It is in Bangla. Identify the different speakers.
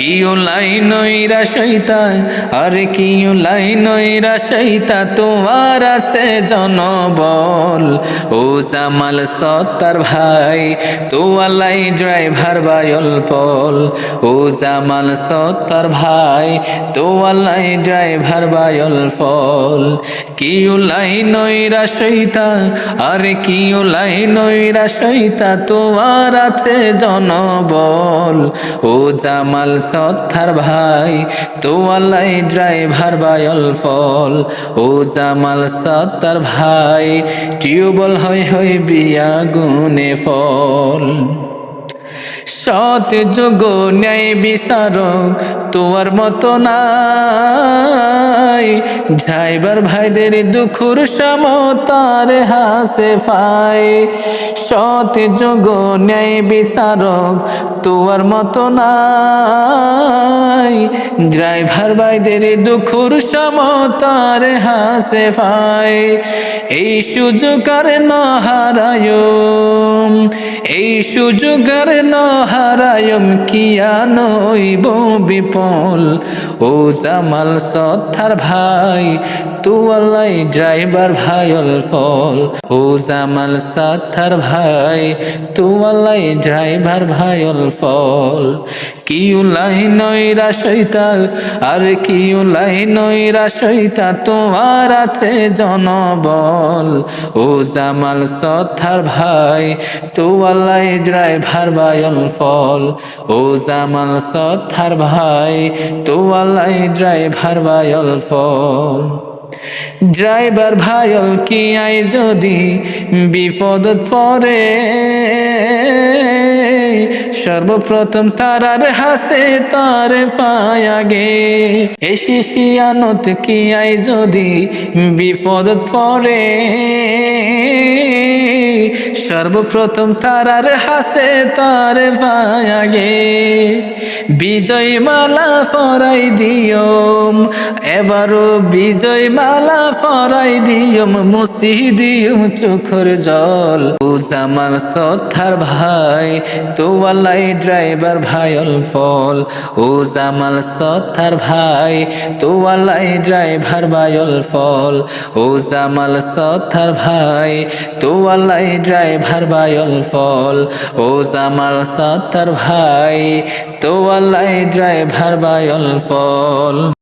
Speaker 1: কিউ লাই নইরা সইতা আরে কিউ লাই নইরা সইতা তোমার আছে জনবল। ও জামাল সত্তার ভাই তোয়ালাই ড্রাইভার বায়ল পল। ও জামাল সত্তার ভাই তোয়ালাই ড্রাইভার বায়ল ফল কিউ লাই নইরা সইতা আরে কিউ লাই নইরা সইতা তোমার আছে জনবল। ও জামাল সত্তার ভাই তোয়ালাই ড্রাইভার বায়ল ফল ও জামাল সত্তার ভাই টিউবল হয় হই বিয়া গুনে ফল। সৎ যুগ ন্যায় বিচারক, তোয়ার মতো নাই ড্রাইভার ভাইদের দুঃখুর সমতার হাসে ফাই। সৎ যোগ, ন্যায় বিচারক তোয়ার মতো নাই। ড্রাইভার ভাইদের দুঃখুর সমতার হাসে ফাই। এই সুযোগ আর এই সুযোগ আর না হারায়ম, কিয়া নইব বিপল। ও জামাল সত্থার ভাই তুয়ালাই ড্রাইভার ভাইল ফল ও জামাল সত্থার ভাই তুয়ালাই ড্রাইভার ভাইল ফল কিউলাই নইরা সইতা আর কিউ কিউলাই নইরা সইতা তোমার আছে জনবল। ও জামাল সত্থার ভাই তোয়ালাই ড্রাইভার বায়ল ফল ও জামাল সত্থার ভাই তোয়ালাই ড্রাইভার বায়ল ফল ড্রাইভার ভাইল কি আই যদি বিপদ পরে সর্বপ্রথম তারার হাসে তার পায়াগে এসে শিয়ানত কি আই যদি বিপদ পরে সর্বপ্রথম তারার হাসে তার পায়াগে বিজয় মালা ফরাই দিয়ম, এবারও বিজয় মালা ফরাই দিয়ম মুসি দিয়ম চোখর জল। ও জামাল সত্থার ভাই, তোয়ালাই ড্রাইভার ভাইল ফল ও জামাল সত্থার ভাই, তোয়ালাই ড্রাইভার বায়ল ফল ও জামাল সত্থার ভাই, তোয়ালাই ড্রাইভার বায়ল ফল ও জামাল সত্তার ভাই, তোয়ালাই ড্রাইভার বায়ল ফল